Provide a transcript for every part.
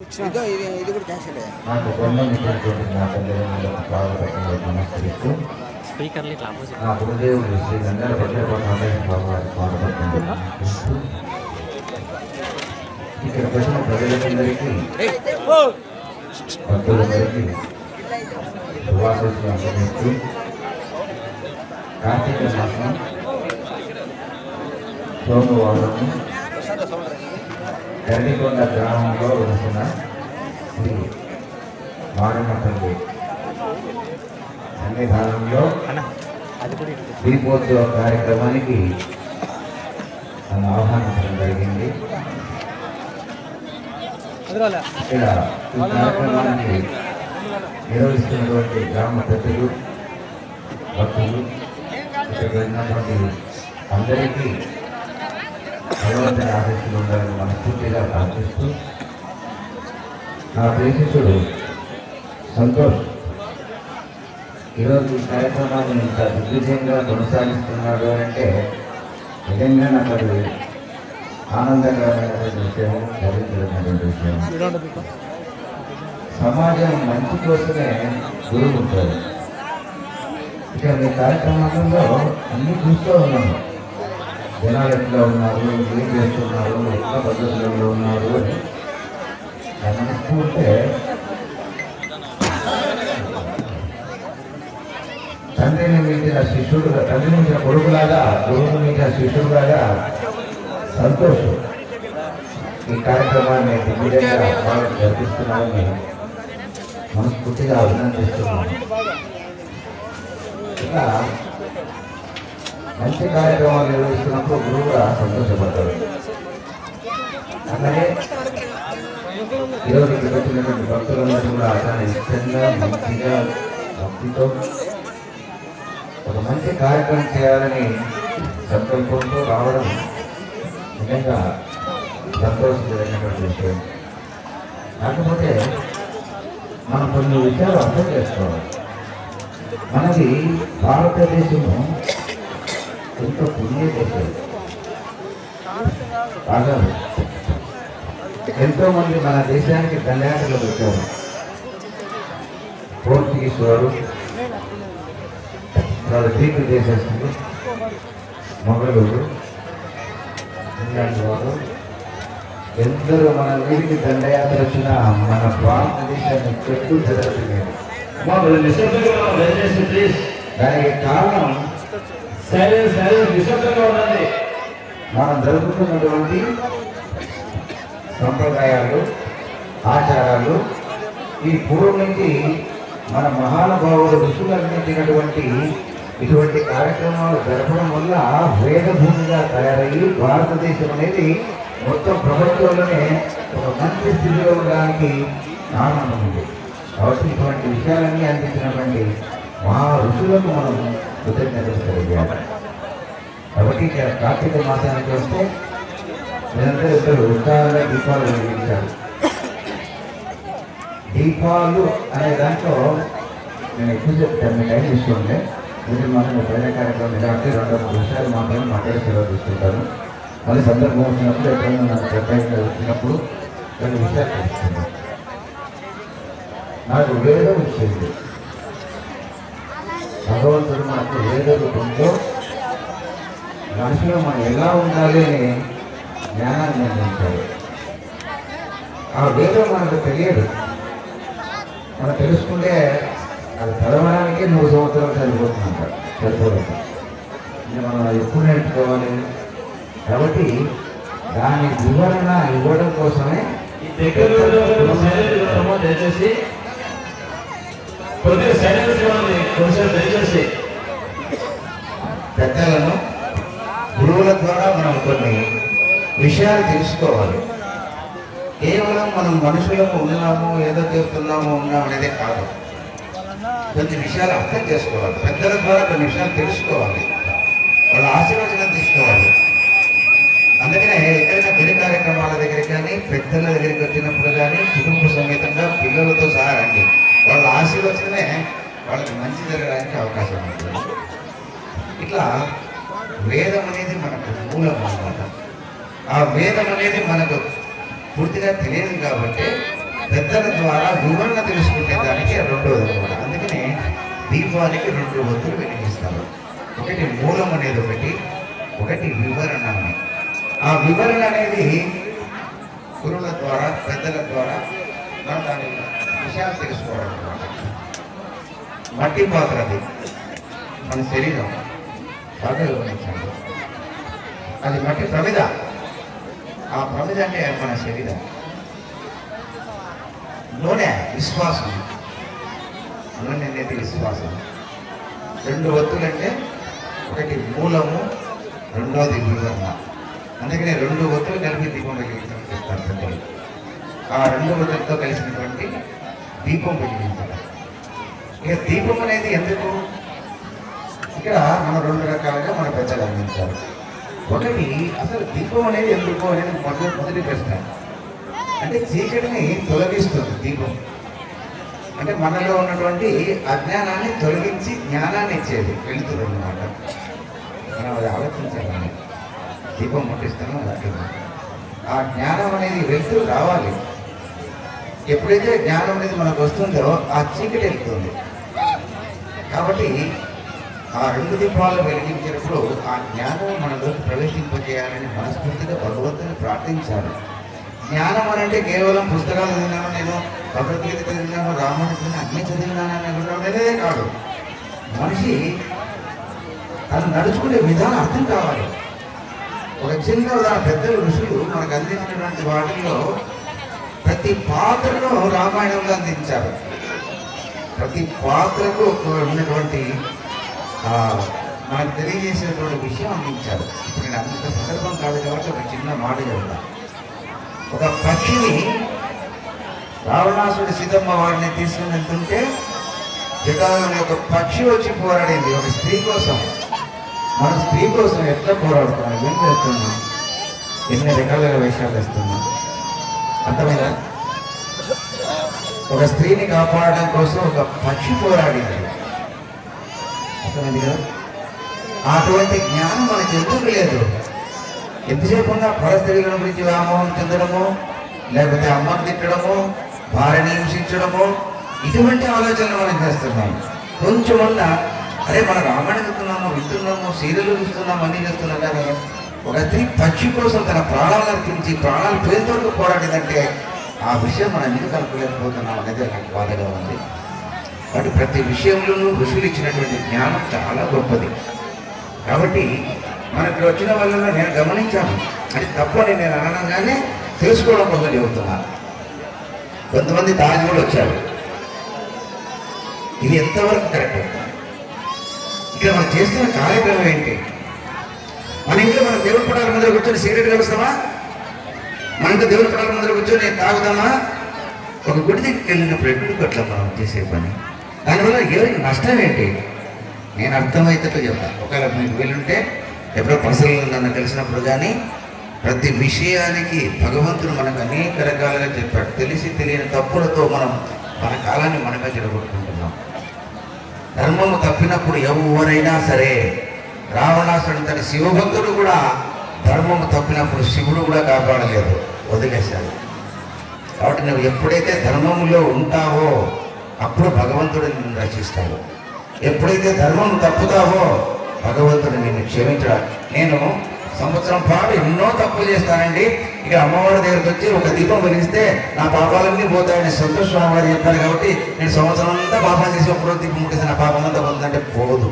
ఇదో ఇది ఇది కూడా క్యాన్సిల్ స్పీకర్లు ఇట్లా స్వాగతం ఇక్కడ వచ్చిన ప్రజలందరికీ భక్తులందరికీ శుభాశీస్సులు అందజేస్తూ కార్తీక మాసం సోమవారము గండికొండ గ్రామంలో వెలుస్తున్న శ్రీ మారమ్మ తల్లి సన్నిధానంలో దీపోత్సవ కార్యక్రమానికి నన్ను ఆహ్వానించడం జరిగింది. ఇక్కడ ఈ కార్యక్రమాన్ని నిర్వహిస్తున్నటువంటి గ్రామ పెద్దలు భక్తులు ఇక్కడ వెళ్ళినటువంటి అందరికీ భగవంతుని ఆశీస్సులు ఉండాలని మనస్ఫూర్తిగా ప్రార్థిస్తూ నా ప్రేక్షకుడు సంతోష్ ఈరోజు ఈ కార్యక్రమాన్ని ఇంత దిగ్విజయంగా కొనసాగిస్తున్నాడు అంటే నిజంగా నాకు అది ఆనందకరమైనటువంటి విషయం గర్వించదగినటువంటి విషయం సమాజం మంచి కోసమే గురువు ఉంటారు ఇక్కడ మీ కార్యక్రమంలో అన్ని చూస్తూ ఉన్నాను. జనాలు ఎట్లా ఉన్నారు ఏం చేస్తున్నారు ఎట్లా పద్ధతులలో ఉన్నారు అని గమనిస్తుంటే తండ్రిని మించిన శిష్యుడుగా తండ్రిని మించిన కొడుకులాగా గురువుని మించిన శిష్యుడులాగా సంతోషం. ఈ కార్యక్రమాన్ని దిగ్విజయంగా బాగా జరిపిస్తున్నారని మనస్ఫూర్తిగా అభినందిస్తున్నాను. ఇలా మంచి కార్యక్రమాలు నిర్వహిస్తున్నప్పుడు గురువు కూడా సంతోషపడతారు అలాగే ఈరోజు ఇక్కడికి వచ్చినటువంటి భక్తులందరూ కూడా చాలా ఇష్టంగా మంచిగా భక్తితో ఒక మంచి కార్యక్రమం చేయాలని సంకల్పంతో రావడం నిజంగా సంతోషించదగినటువంటి విషయం. కాకపోతే మనం కొన్ని విషయాలు అర్థం చేసుకోవాలి. మనది భారతదేశము ఎంతో పుణ్య బాగా ఎంతో మంది మన దేశానికి దండయాత్రలు వచ్చారు పోర్చుగీస్ వారు వాళ్ళు గ్రీకు దేశస్తులు మొఘలులు ఇంగ్లాండ్ వారు ఎందరో మన వీరికి దండయాత్ర వచ్చిన మన భారతదేశాన్ని చెట్టు జరగలేదు దానికి కారణం సరే సరే నిశ్శబ్దంగా మనం జరుపుతున్నటువంటి సంప్రదాయాలు ఆచారాలు ఈ పూర్వం నుంచి మన మహానుభావులు ఋషులు అందించినటువంటి ఇటువంటి కార్యక్రమాలు జరపడం వల్ల వేదభూమిగా తయారయ్యి భారతదేశం అనేది మొత్తం ప్రపంచంలోనే ఒక మంచి స్థితిలో ఉండడానికి కారణం ఉంది కాబట్టి ఇటువంటి విషయాలన్నీ అందించినటువంటి మహా ఋషులకు మనం కృతజ్ఞతలు తెలియాలి కాబట్టి ఇక్కడ కార్తీక మాసానికి వస్తే మీరందరూ ఇద్దరు ఉత్సాహంగా దీపాలు వెలిగించారు దీపాలు అనే దాంట్లో నేను ఎక్కువ చెప్తాను మీ టైం ఇస్తుంటే ఇది మనం ప్రజా కార్యక్రమం కాబట్టి రెండు మూడు విషయాలు మాత్రమే మాట్లాడి సెలవు తీసుకుంటాను. మళ్ళీ సందర్భం వచ్చినప్పుడు ఎప్పుడైనా నాకు ప్రత్యేకంగా వచ్చినప్పుడు కొన్ని విషయాలు తెలుసుకుంటాను నాకు వేరే ఇచ్చింది భగవంతుడు మనకు వేద రూపంలో మనిషిలో మనం ఎలా ఉండాలి అని జ్ఞానాన్ని అందించాడు. ఆ వేదం మనకు తెలియదు. మనం తెలుసుకుంటే అది చదవడానికి నూరు సంవత్సరాలు సరిపోతుందంట సరిపోతుంది ఇది మనం ఎప్పుడు నేర్చుకోవాలి? కాబట్టి దాని వివరణ ఇవ్వడం కోసమే ఈ దగ్గరలో దయచేసి కొద్దిగా సైలెన్స్ ఇవ్వండి కొంచెం దయచేసి పెద్దలను గురువుల ద్వారా మనం కొన్ని విషయాలు తెలుసుకోవాలి. కేవలం మనం మనుషులకు ఉన్నాము ఏదో చేస్తున్నాము ఉన్నాము అనేది కాదు. కొన్ని విషయాలు అర్థం చేసుకోవాలి. పెద్దల ద్వారా కొన్ని విషయాలు తెలుసుకోవాలి. వాళ్ళ ఆశీర్వచనం తీసుకోవాలి. అందుకనే ఎక్కడైనా గిరి కార్యక్రమాల దగ్గర కానీ పెద్దల దగ్గరికి వచ్చినప్పుడు కానీ కుటుంబ సమేతంగా పిల్లలతో సహా రండి. వాళ్ళ ఆశీర్వచనమే వాళ్ళకి మంచి జరగడానికి అవకాశం ఉంటుంది. ఇట్లా వేదం అనేది మనకు మూలం అనమాట ఆ వేదం అనేది మనకు పూర్తిగా తెలియదు కాబట్టి పెద్దల ద్వారా వివరణ తెలుసుకునే దానికి రెండోది అనమాట అందుకని దీపానికి రెండు వద్దులు వెలిగిస్తారు. ఒకటి మూలం అనేది ఒకటి ఒకటి వివరణ అనేది. ఆ వివరణ అనేది గురువుల ద్వారా పెద్దల ద్వారా మనం దాని విషయాలు తెలుసుకోవాలి. మట్టి పాత్ర అది. మన శరీరం బాగా గమనించండి అది మట్టి ప్రమిద. ఆ ప్రమిద అంటే మన శరీరం. నూనె విశ్వాసం. నూనె అనేది విశ్వాసం. రెండు ఒత్తులంటే ఒకటి మూలము రెండోది వివరణ అందుకనే రెండు ఒత్తులు కలిపి దీపం వెలిగించడం చెప్తాను ఆ రెండు వృద్ధులతో కలిసినటువంటి దీపం వెలిగించడం. ఇక దీపం అనేది ఎందుకు? ఇక్కడ మనం రెండు రకాలుగా మన పెద్దలు అందించారు. ఒకటి అసలు దీపం అనేది ఎందుకు అనేది మొదటి మొదటి ప్రశ్న. అంటే చీకటిని తొలగిస్తుంది దీపం. అంటే మనలో ఉన్నటువంటి అజ్ఞానాన్ని తొలగించి జ్ఞానాన్ని ఇచ్చేది వెళుతుంది అనమాట మనం అది ఆలోచించాలని దీపం ముట్టిస్తామో అలాగే ఆ జ్ఞానం అనేది వెళ్తూ రావాలి. ఎప్పుడైతే జ్ఞానం అనేది మనకు వస్తుందో ఆ చీకటి వెళ్తుంది. కాబట్టి ఆ రెండు దీపాలు వెలిగించినప్పుడు ఆ జ్ఞానం మనలోకి ప్రవేశింపజేయాలని మనస్ఫూర్తిగా భగవంతుని ప్రార్థించాలి. జ్ఞానం అని అంటే కేవలం పుస్తకాలు చదివినాను నేను భగవద్గీత చదివినాను రామాయణ చదివిన అన్ని చదివినాను అనేదే కాదు. మనిషి తను నడుచుకునే విధానం అర్థం కావాలి. ఒక చిన్న ఉదాహరణ పెద్దలు ఋషులు మనకు అందించినటువంటి వాటిల్లో ప్రతి పాత్రను రామాయణంలో అందించారు. ప్రతి పాత్రకు ఉన్నటువంటి ఆ, మనకు తెలియజేసేటువంటి విషయం అందించారు. ఇప్పుడు నేను అంత సందర్భం కాదు కాబట్టి ఒక చిన్న మాట చెప్తా. ఒక పక్షిని రావణాసుడి సీతమ్మ వారిని తీసుకుని వెళ్తుంటే జటాలని ఒక పక్షి వచ్చి పోరాడింది. ఒక స్త్రీ కోసం. మన స్త్రీ కోసం ఎట్లా పోరాడుతున్నాం ఏం చేస్తున్నాం ఎన్ని రకాలుగా విషయాలు ఇస్తున్నాం అర్థమైందా? ఒక స్త్రీని కాపాడడం కోసం ఒక పక్షి పోరాడింది. అర్థమైంది కదా? అటువంటి జ్ఞానం మనకి ఎందుకు లేదు? ఎంతసేపు ఉన్నా పరస్త్రీల గురించి వ్యామోహం చెందడము లేకపోతే అమ్మను తిట్టడము భార్యని హింసించడము ఇటువంటి ఆలోచనలు మనం చేస్తున్నాం. కొంచెం ఉన్న అరే మనం రామాయణ చూస్తున్నాము వింటున్నాము సీరియల్ చూస్తున్నాము అన్నీ చేస్తున్నాం కానీ ఒక స్త్రీ పక్షి కోసం తన ప్రాణాలు అర్పించి ప్రాణాలు పోయేంత వరకు పోరాడిందంటే ఆ విషయం మనం ఎందుకు అనుకోలేకపోతున్నాం అనేది నాకు బాధగా ఉంది. కాబట్టి ప్రతి విషయంలోనూ ఋషులు ఇచ్చినటువంటి జ్ఞానం చాలా గొప్పది. కాబట్టి మనకి వచ్చిన వాళ్ళలో నేను గమనించాను. అది తప్పని నేను అనగానే తెలుసుకోవడం కోసం చెబుతున్నాను కొంతమంది తాగి కూడా వచ్చారు. ఇది ఎంతవరకు కరెక్ట్? ఇక్కడ మనం చేస్తున్న కార్యక్రమం ఏంటి? మన ఇంట్లో మన దేవుడు పడాల ముందర కూర్చొని సిగరెట్ కలుస్తామా? మనకు ఇంట్లో దేవుడి పడాల ముందర కూర్చొని తాగుదామా? ఒక గుడి దగ్గరికి వెళ్ళినప్పుడు ఎప్పుడు అట్లా మనం చేసే పని. దానివల్ల ఎవరికి నష్టం ఏంటి? నేను అర్థమైతే చెప్తాను ఒకవేళ మీకు వెళ్ళుంటే ఎప్పుడో పర్సనల్ నన్ను కలిసినప్పుడు కానీ ప్రతి విషయానికి భగవంతుడు మనకు అనేక రకాలుగా చెప్పాడు. తెలిసి తెలియని తప్పులతో మనం మన కాలాన్ని మనమే చెడగొట్టుకుంటున్నాం. ధర్మము తప్పినప్పుడు ఎవరైనా సరే రావణాసుడు తన శివభక్తుడు కూడా ధర్మము తప్పినప్పుడు శివుడు కూడా కాపాడలేదు. వదిలేశాడు. కాబట్టి నువ్వు ఎప్పుడైతే ధర్మములో ఉంటావో అప్పుడు భగవంతుడు నిన్ను రక్షిస్తాడు. ఎప్పుడైతే ధర్మం తప్పుతావో భగవంతుడు నిన్ను క్షమించడా. నేను సంవత్సరం పాటు ఎన్నో తప్పులు చేస్తానండి. ఇక అమ్మవారి దగ్గరికి వచ్చి ఒక దీపం వెలిగిస్తే నా పాపాలన్నీ పోతాయని సంతోష్ స్వామివారు చెప్పారు కాబట్టి నేను సంవత్సరం అంతా పాపాలు చేసి ఒకరోజు దీపం ముట్టేసి నా పాపం అంతా పోతుందంటే పోదు.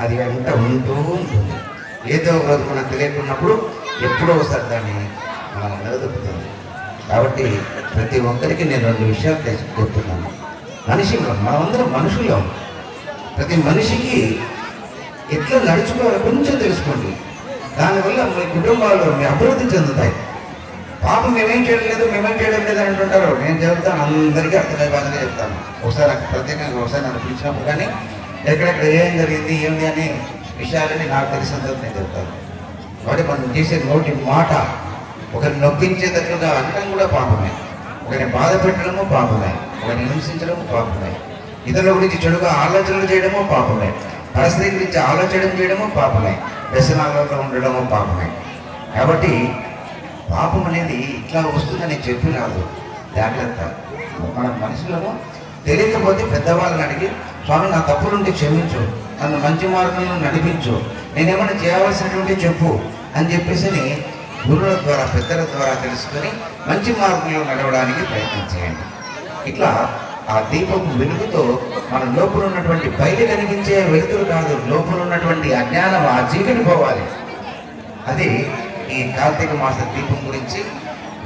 అది వెంట ఉంటూ ఉంటుంది. ఏదో ఒకరోజు మనకు తెలియకున్నప్పుడు ఎప్పుడో ఒకసారి దాన్ని మనం నిలదొక్కుతుంది కాబట్టి ప్రతి ఒక్కరికి నేను రెండు విషయాలు తెచ్చి చెప్తున్నాను. మనిషి మనమందరం మనుషులం. ప్రతి మనిషికి ఎట్లా నడుచుకోవాలో కొంచెం తెలుసుకోండి. దానివల్ల మీ కుటుంబాలు మీ అభివృద్ధి చెందుతాయి. పాపం మేమేం చేయడం లేదు మేమేం చేయడం లేదు అని అంటుంటారు. నేను చెప్తాను అందరికీ అర్థమయ్యే బాధగా చెప్తాను. ఒకసారి ప్రత్యేకంగా ఒకసారి నన్ను పిలిచినప్పుడు కానీ ఎక్కడెక్కడ ఏం జరిగింది ఏంది అని విషయాలని నాకు తెలిసినంత నేను చెప్తాను. కాబట్టి మనం చేసే నోటి మాట ఒకరిని నొప్పించేటట్లుగా అనడం కూడా పాపమే. ఒకరిని బాధ పెట్టడము పాపమే. ఒకరిని హింసించడము పాపమే. ఇతరుల గురించి చెడుగా ఆలోచనలు చేయడము పాపమే. పరిస్థితి గురించి ఆలోచన చేయడము పాపమే. వ్యసనాలలో ఉండడము పాపమే. కాబట్టి పాపం అనేది ఇట్లా వస్తుందని చెప్పి రాదు. జాగ్రత్త. మన మనుషులను తెలియకపోతే పెద్దవాళ్ళని అడిగి స్వామి నా తప్పులుంటే క్షమించు. నన్ను మంచి మార్గంలో నడిపించు. నేనేమైనా చేయవలసినటువంటి చెప్పు అని చెప్పేసి గురువుల ద్వారా పెద్దల ద్వారా తెలుసుకొని మంచి మార్గంలో నడవడానికి ప్రయత్నం చేయండి. ఇట్లా ఆ దీపపు వెలుగుతో మన లోపల ఉన్నటువంటి బయట కనిపించే వెలుతురు కాదు లోపల ఉన్నటువంటి అజ్ఞానం ఆ చీకటి పోవాలి. అది ఈ కార్తీక మాస దీపం గురించి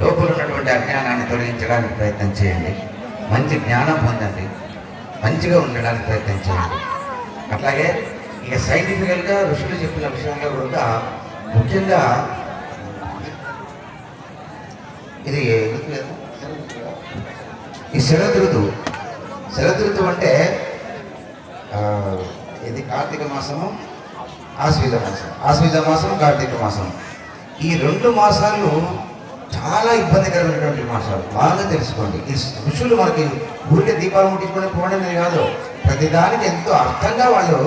లోపల ఉన్నటువంటి అజ్ఞానాన్ని తొలగించడానికి ప్రయత్నం చేయండి. మంచి జ్ఞానం పొందండి. మంచిగా ఉండడానికి ప్రయత్నం చేయండి. అట్లాగే ఇక సైంటిఫికల్గా ఋషులు చెప్పిన విషయంలో కూడా ముఖ్యంగా ఇది ఈ శరద్ ఋతువు శరద్ ఋతువు అంటే ఇది కార్తీక మాసము ఆశ్వీజ మాసం ఆశ్వీజ మాసం కార్తీక మాసం ఈ రెండు మాసాలు చాలా ఇబ్బందికరమైనటువంటి మాసాలు. బాగా తెలుసుకోండి. ఈ ఋషులు మనకి ఊరికే దీపాలు ముట్టించుకునే పోవడం కాదు. ప్రతిదానికి ఎంతో అర్థంగా వాళ్ళు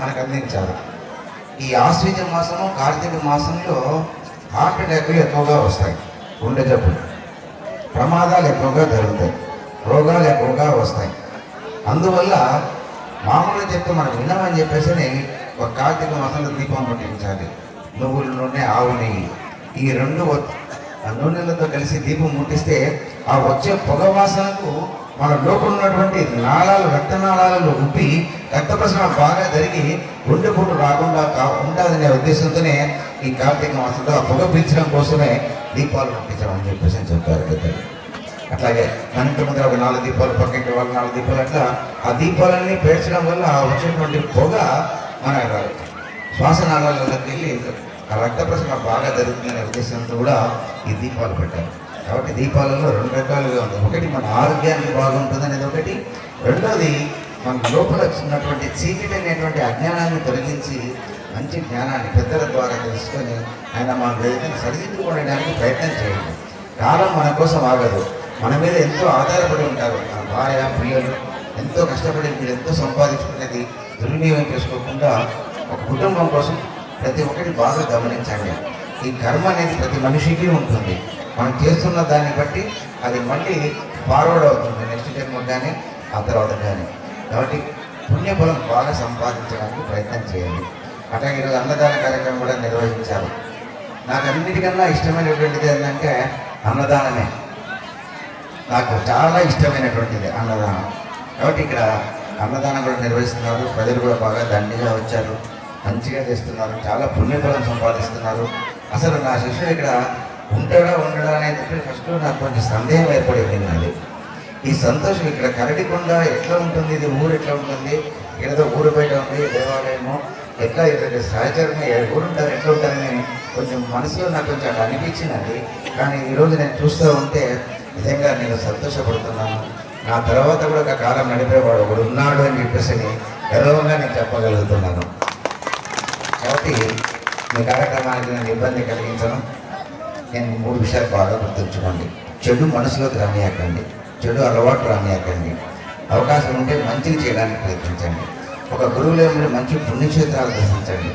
మనకు అందించారు. ఈ ఆశ్వీజ మాసము కార్తీక మాసంలో హార్ట్ అటాక్లు ఎక్కువగా వస్తాయి గుండె జబ్బులు. ప్రమాదాలు ఎక్కువగా జరుగుతాయి రోగాలు ఎక్కువగా వస్తాయి. అందువల్ల మామూలుగా చెప్తే మనం విన్నామని చెప్పేసి ఒక కార్తీక మాసంలో దీపం ముట్టించాలి నువ్వుల నూనె ఆవు నెయ్యి. ఈ రెండు ఆ నూనెలతో కలిసి దీపం ముట్టిస్తే ఆ వచ్చే పొగ వాసనకు మన లోపల ఉన్నటువంటి నాళాలు రక్తనాళాలలో ఉప్పి రక్త ప్రసరణ బాగా జరిగి గుండెపోటు రాకుండా కా ఉండాలనే ఉద్దేశంతోనే ఈ కార్తీక మాసంలో ఆ పొగ పీల్చడం కోసమే దీపాలు ముట్టించమని చెప్పేసి చెప్తారు పెద్దలు. అట్లాగే మన ఇంటి ముందర ఒక నాలుగు దీపాలు పక్కింటి వాళ్ళు నాలుగు దీపాలు అట్లా ఆ దీపాలన్నీ పేర్చడం వల్ల వచ్చినటువంటి పొగ మన శ్వాసనాళాలలోకి వెళ్ళి ఆ రక్త ప్రసరణ బాగా జరుగుతుందనే ఉద్దేశంతో కూడా ఈ దీపాలు పెట్టారు. కాబట్టి దీపాలలో రెండు రకాలుగా ఉంది. ఒకటి మన ఆరోగ్యానికి బాగుంటుంది అనేది ఒకటి. రెండోది మన లోపల ఉన్నటువంటి చీకటి అనేటువంటి అజ్ఞానాన్ని తొలగించి మంచి జ్ఞానాన్ని పెద్దల ద్వారా తెలుసుకొని ఆయన మన వేదికను సరిదిద్దుకోవడానికి ప్రయత్నం చేయండి. కాలం మన కోసం ఆగదు. మన మీద ఎంతో ఆధారపడి ఉంటారు మన భార్య పిల్లలు ఎంతో కష్టపడి మీరు ఎంతో సంపాదించుకునేది దుర్వినియోగం చేసుకోకుండా ఒక కుటుంబం కోసం ప్రతి ఒక్కటి బాగా గమనించండి. ఈ కర్మ అనేది ప్రతి మనిషికి ఉంటుంది. మనం చేస్తున్న దాన్ని బట్టి అది మళ్ళీ ఫార్వర్డ్ అవుతుంది. నెక్స్ట్ జన్మ కానీ ఆ తర్వాత కానీ కాబట్టి పుణ్యఫలం బాగా సంపాదించడానికి ప్రయత్నం చేయండి. అట్లాగే ఈరోజు అన్నదాన కార్యక్రమం కూడా నిర్వహించారు. నాకు అన్నిటికన్నా ఇష్టమైనటువంటిది ఏంటంటే అన్నదానమే. నాకు చాలా ఇష్టమైనటువంటిది అన్నదానం. కాబట్టి ఇక్కడ అన్నదానం కూడా నిర్వహిస్తున్నారు. ప్రజలు కూడా బాగా దండిగా వచ్చారు. మంచిగా చేస్తున్నారు. చాలా పుణ్యఫలం సంపాదిస్తున్నారు. అసలు నా శిష్యుడు ఇక్కడ ఉంటాడా ఉండడా అనేది ఫస్ట్ నాకు కొంచెం సందేహం ఏర్పడిపోయింది అది ఈ సంతోషం ఇక్కడ కరటికొండ ఎట్లా ఉంటుంది? ఇది ఊరు ఎట్లా ఉంటుంది? ఏదో ఊరు బయట ఉంది దేవాలయము ఎట్లా? ఇది సహచరంగా ఏ ఎట్లా ఉంటారని కొంచెం మనసులో నాకు కొంచెం అట్లా అనిపించినది కానీ ఈరోజు నేను చూస్తూ ఉంటే నిజంగా నేను సంతోషపడుతున్నాను. నా తర్వాత కూడా ఒక కాలం నడిపేవాడు ఒకడు ఉన్నాడు అని చెప్పేసి గర్వంగా నేను చెప్పగలుగుతున్నాను. కాబట్టి మీ కార్యక్రమానికి నేను ఇబ్బంది కలిగించను. నేను మూడు విషయాలు బాగా గుర్తుంచుకోండి. చెడు మనసులోకి రానియకండి. చెడు అలవాటు రానియకండి. అవకాశం ఉంటే మంచిని చేయడానికి ప్రయత్నించండి. ఒక గురువులో మీరు మంచి పుణ్యక్షేత్రాలు దర్శించండి.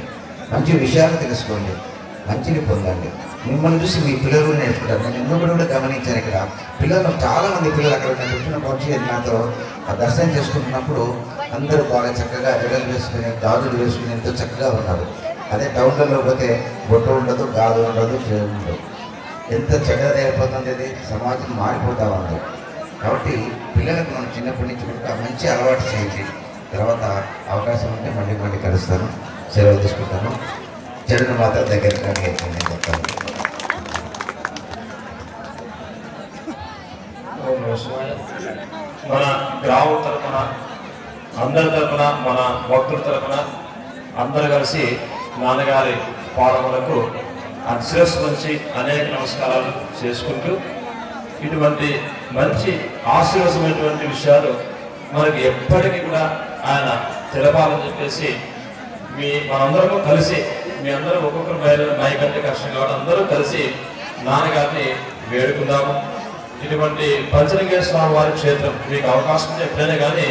మంచి విషయాలు తెలుసుకోండి. మంచిని పొందండి. మిమ్మల్ని చూసి మీ పిల్లలు కూడా నేర్చుకుంటారు. నేను ఇంకొకటి కూడా గమనించాను ఇక్కడ. పిల్లలు చాలామంది పిల్లలు అక్కడ నేను వచ్చిన వచ్చి నాతో ఆ దర్శనం చేసుకుంటున్నప్పుడు అందరూ బాగా చక్కగా జడలు వేసుకుని గాజులు వేసుకుని ఎంతో చక్కగా ఉన్నారు. అదే టౌన్లలో పోతే బొట్ట ఉండదు గాజు ఉండదు చేయడం ఉండదు. ఎంత చెడ్డది అయిపోతుంది అది? సమాజం మారిపోతా ఉంది. కాబట్టి పిల్లలకు మనం చిన్నప్పటి నుంచి కూడా మంచి అలవాటు చేయండి. తర్వాత అవకాశం ఉంటే మళ్ళీ మళ్ళీ కలుస్తాను. సెలవు తీసుకుంటాను. చెడును మాత్రం దగ్గర కానీ నేను చెప్తాను. మన గ్రామం తరపున అందరి తరపున మన భక్తుల తరపున అందరు కలిసి నాన్నగారి పాదములకు ఆ శిరస్సు నుంచి అనేక నమస్కారాలు చేసుకుంటూ ఇటువంటి మంచి ఆశీర్వసమైనటువంటి విషయాలు మనకి ఎప్పటికీ కూడా ఆయన తెలపాలని చెప్పేసి మీ మనందరము కలిసి మీ అందరూ ఒక్కొక్కరు బయలు మైకంటే కష్టం కాబట్టి అందరూ కలిసి నాన్నగారిని వేడుకుందాము. ఇటువంటి పంచలింగేశ్వర స్వామి వారి క్షేత్రం మీకు అవకాశం ఎప్పుడైనా కానీ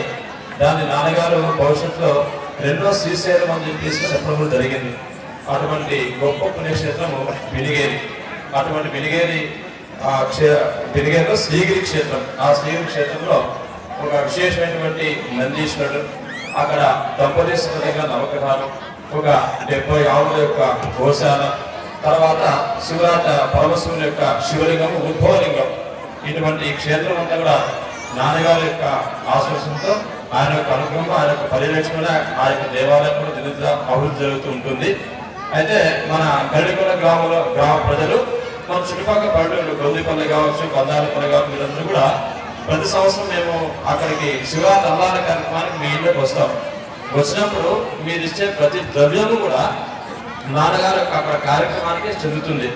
దాన్ని నాన్నగారు భవిష్యత్తులో రెండో శ్రీశైలం అని చెప్పేసి చెప్పడం కూడా జరిగింది. అటువంటి గొప్ప పుణ్యక్షేత్రము వినిగేరి. అటువంటి వినిగేరి ఆ క్షే పెరిగేదో శ్రీగిరి క్షేత్రం. ఆ శ్రీగిరి క్షేత్రంలో ఒక విశేషమైనటువంటి నందీశ్వరుడు అక్కడ దంపతీశ్వరంగా నవగ్రహాలు ఒక డెబ్బై ఆవుల యొక్క గోశాల తర్వాత శివరాట పరమశివుని యొక్క శివలింగం ఉద్భవలింగం. ఇటువంటి క్షేత్రం అంతా కూడా నాన్నగారి యొక్క ఆశ్వాసంతో ఆయన యొక్క అనుగ్రహం ఆయన యొక్క పర్యవేక్షణ ఆ యొక్క దేవాలయం కూడా దినదిన అభివృద్ధి జరుగుతూ ఉంటుంది. అయితే మన గడికొండ గ్రామంలో గ్రామ ప్రజలు మన చుట్టుపక్కల పల్లెటూళ్ళు గొందిపల్లి కావచ్చు కొందాలపల్లి కావచ్చు వీళ్ళందరూ కూడా ప్రతి సంవత్సరం మేము అక్కడికి శివరాత్రి అల్లాల కార్యక్రమానికి మీ ఇంట్లోకి వస్తాం. వచ్చినప్పుడు మీరు ఇచ్చే ప్రతి ద్రవ్యము కూడా నాన్నగారు అక్కడ కార్యక్రమానికి చెందుతుంది.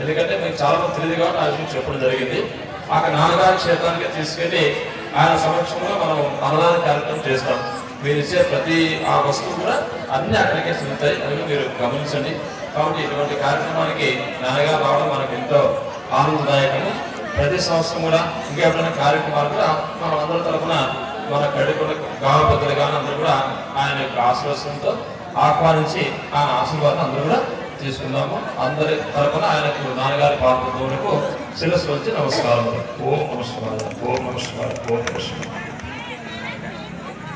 ఎందుకంటే మీకు చాలా మంది తెలియదు కాబట్టి ఆ విషయం చెప్పడం జరిగింది. అక్కడ నాన్నగారి క్షేత్రానికి తీసుకెళ్ళి ఆయన సమక్షంలో మనం అన్నదాన కార్యక్రమం చేస్తాం. మీరు ఇచ్చే ప్రతి ఆ వస్తువు కూడా అన్ని అక్కడికే చెందుతాయి అని మీరు గమనించండి. కాబట్టి ఇటువంటి కార్యక్రమానికి నాన్నగారు రావడం మనకు ఎంతో ఆనందదాయకము. ప్రతి సంవత్సరం కూడా ఇంకా ఎప్పుడైనా కార్యక్రమాలు కూడా మనం అందరి తరఫున మన కడుకున్న గ్రామ కానీ అందరూ కూడా ఆయన యొక్క ఆశీర్వాదంతో ఆహ్వానించి ఆయన ఆశీర్వాదం అందరూ కూడా తీసుకుందాము. అందరి తరపున ఆయనకు నాన్నగారి పాత్ర శిరస్సు వచ్చి నమస్కారం. ఓం నమస్కారం ఓం నమస్కారం ఓం నమస్కారం